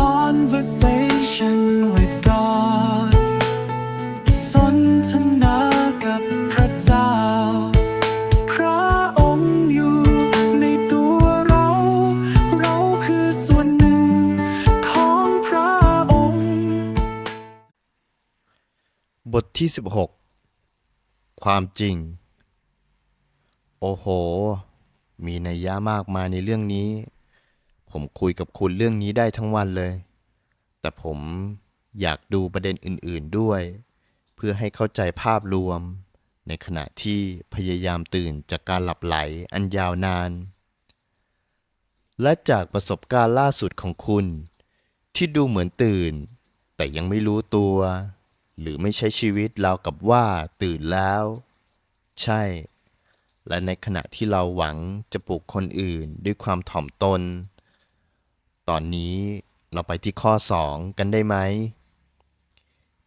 conversation with God สนทนากับพระเจ้า พระองค์อยู่ในตัวเรา เราคือส่วนหนึ่งของพระองค์ บทที่ 16 ความจริง โอ้โห มีนัยยะมากมายในเรื่องนี้ ผมคุยกับคุณเรื่องนี้ได้ทั้งวันเลย แต่ผมอยากดูประเด็นอื่นๆด้วย เพื่อให้เข้าใจภาพรวม ในขณะที่พยายามตื่นจากการหลับไหลอันยาวนาน และจากประสบการณ์ล่าสุดของคุณ ที่ดูเหมือนตื่น แต่ยังไม่รู้ตัว หรือไม่ใช้ชีวิตราวกับว่าตื่นแล้ว ใช่ และในขณะที่เราหวังจะปลุกคนอื่นด้วยความถ่อมตน ตอนนี้เราไปที่ข้อ 2 กันได้ไหม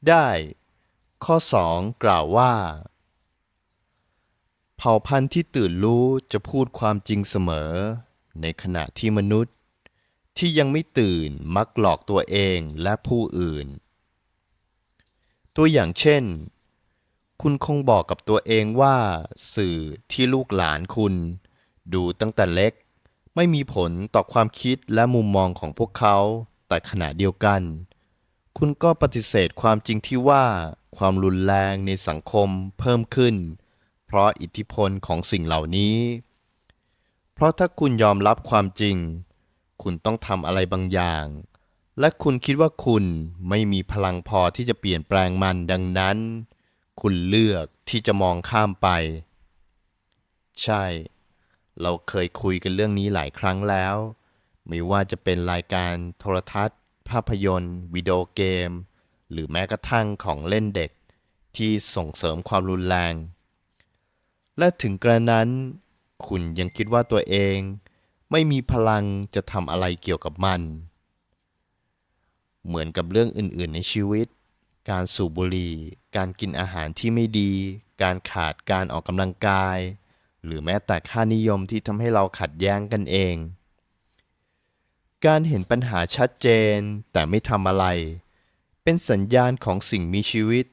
ได้ ข้อ 2 กล่าวว่า เผ่าพันธุ์ที่ตื่นรู้จะพูดความจริงเสมอ ในขณะที่มนุษย์ ที่ยังไม่ตื่นมักหลอกตัวเองและผู้อื่น ตัวอย่างเช่น คุณคงบอกกับตัวเองว่า สื่อที่ลูกหลานคุณ ดูตั้งแต่เล็ก ไม่มีผลต่อความคิดและมุมมองของพวกเขา แต่ขณะเดียวกัน คุณก็ปฏิเสธความจริงที่ว่าความรุนแรงในสังคมเพิ่มขึ้น เพราะอิทธิพลของสิ่งเหล่านี้ เพราะถ้าคุณยอมรับความจริง คุณต้องทำอะไรบางอย่าง และคุณคิดว่าคุณไม่มีพลังพอที่จะเปลี่ยนแปลงมันดังนั้น คุณเลือกที่จะมองข้ามไป ใช่ เราเคยคุยกันเรื่องนี้หลายครั้งแล้ว ไม่ว่าจะเป็นรายการโทรทัศน์ ภาพยนตร์วิดีโอเกม หรือแม้กระทั่งของเล่นเด็ก ที่ส่งเสริมความรุนแรง และถึงกระนั้น คุณยังคิดว่าตัวเอง ไม่มีพลังจะทำอะไรเกี่ยวกับมัน เหมือนกับเรื่องอื่นๆ ในชีวิต การสูบบุหรี่ การกินอาหารที่ไม่ดี การขาดการออกกำลังกาย หรือแม้แต่ค่านิยมที่ทำให้เราขัดแย้งกันเอง การเห็นปัญหาชัดเจนแต่ไม่ทำอะไร เป็นสัญญาณของสิ่งมีชีวิต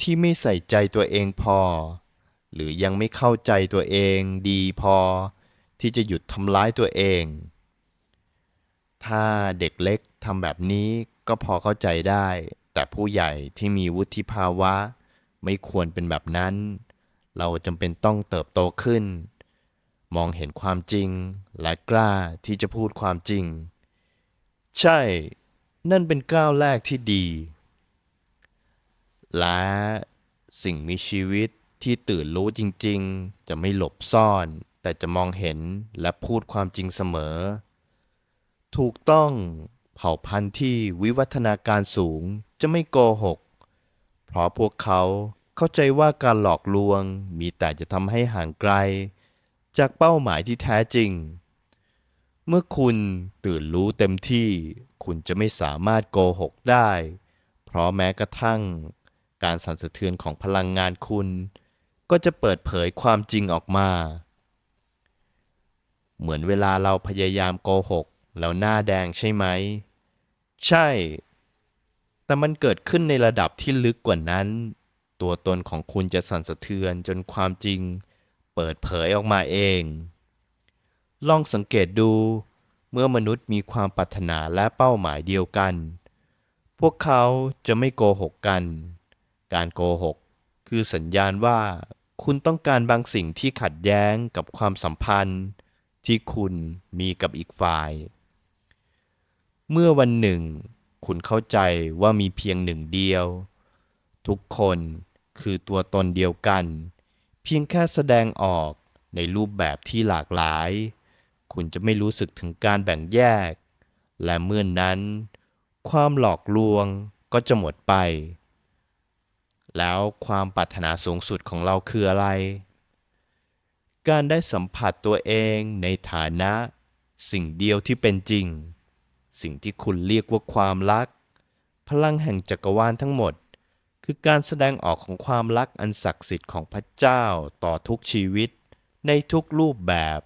ที่ไม่ใส่ใจตัวเองพอ หรือยังไม่เข้าใจตัวเองดีพอ ที่จะหยุดทำร้ายตัวเอง ถ้าเด็กเล็กทำแบบนี้ก็พอเข้าใจได้ แต่ผู้ใหญ่ที่มีวุฒิภาวะ ไม่ควรเป็นแบบนั้น เราจำเป็นต้องเติบโตขึ้น มองเห็นความจริง และกล้าที่จะพูดความจริง ใช่ นั่นเป็นก้าวแรกที่ดี และสิ่งมีชีวิตที่ตื่นรู้จริง ๆ จะไม่หลบซ่อน แต่จะมองเห็นและพูดความจริงเสมอ ถูกต้องเผ่าพันธุ์ที่วิวัฒนาการสูงจะไม่โกหก เพราะพวกเขา เข้าใจว่าการหลอกลวงมีแต่จะทำให้ห่างไกล จากเป้าหมายที่แท้จริง เมื่อคุณตื่นรู้เต็มที่ คุณจะไม่สามารถโกหกได้ เพราะแม้กระทั่ง การสั่นสะเทือนของพลังงานคุณ ก็จะเปิดเผยความจริงออกมา เหมือนเวลาเราพยายามโกหกแล้วหน้าแดงใช่ไหม ใช่ แต่มันเกิดขึ้นในระดับที่ลึกกว่านั้น ตัวตนของคุณจะสั่นสะเทือนจนความจริง เปิดเผยออกมาเอง ลองสังเกตดู เมื่อมนุษย์มีความปรารถนาและเป้าหมายเดียวกัน พวกเขาจะไม่โกหกกัน การโกหกคือสัญญาณว่าคุณต้องการบางสิ่งที่ขัดแย้งกับความสัมพันธ์ ที่คุณมีกับอีกฝ่าย เมื่อวันหนึ่ง คุณเข้าใจว่ามีเพียงหนึ่งเดียว ทุกคนคือตัวตนเดียวกัน เพียงแค่แสดงออกในรูปแบบที่หลากหลาย คุณจะไม่รู้สึกถึงการแบ่งแยก และเมื่อนนั้น ความหลอกลวงก็จะหมดไป แล้วความปรารถนาสูงสุดของเราคืออะไร การได้สัมผัสตัวเองในฐานะ สิ่งเดียวที่เป็นจริง สิ่งที่คุณเรียกว่าความรัก พลังแห่งจักรวาลทั้งหมด คือการแสดงออกของความรักอันศักดิ์สิทธิ์ของพระเจ้าต่อทุกชีวิต ในทุกรูปแบบ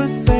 ไป